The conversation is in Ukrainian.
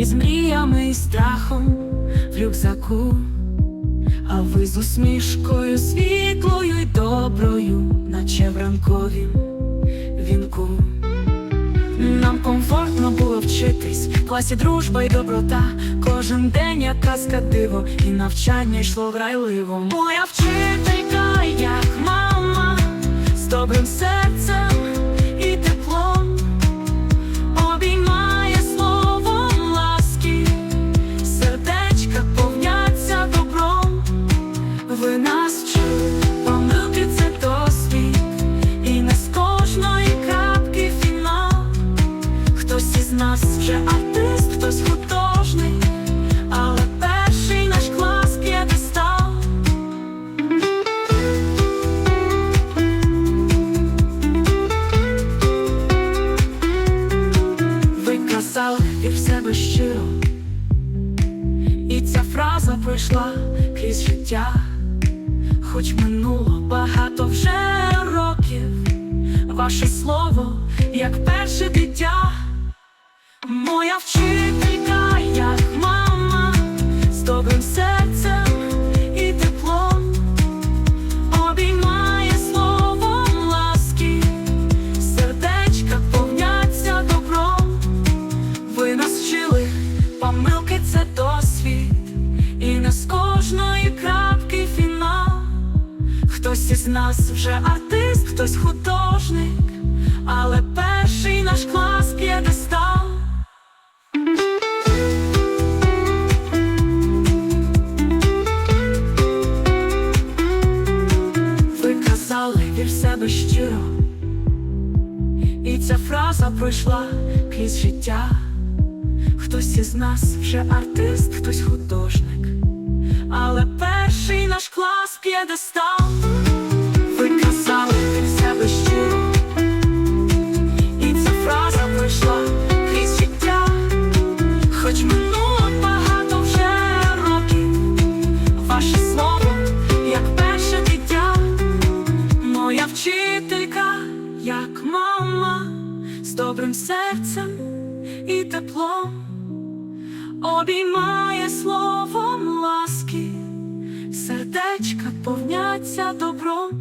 із мріями і страхом в рюкзаку, а ви з усмішкою світлою й доброю, наче в ранковім вінку. Нам комфортно було вчитись, в класі дружба й доброта. Кожен день як казка диво, і навчання йшло грайливо. Моя вчителька, як мама, з добрим серцем вже артист, хтось художник, але перший наш клас п'єдестал. Ви казали від себе щиро, і ця фраза пройшла крізь життя, хоч минуло багато вже років, ваше слово, як перше дитя, моя вчителька, як мама, з добрим серцем і теплом, обіймає словом ласки, сердечка повняться добром. Ви нас вчили, помилки це досвід, і не з кожної крапки фінал. Хтось із нас вже артист, хтось художник, але казали від себе щиро. І ця фраза пройшла крізь життя. Хтось із нас вже артист, хтось художник, але перший наш клас п'єдестал. Серцем і теплом, обіймає словом ласки, сердечка повняться добром.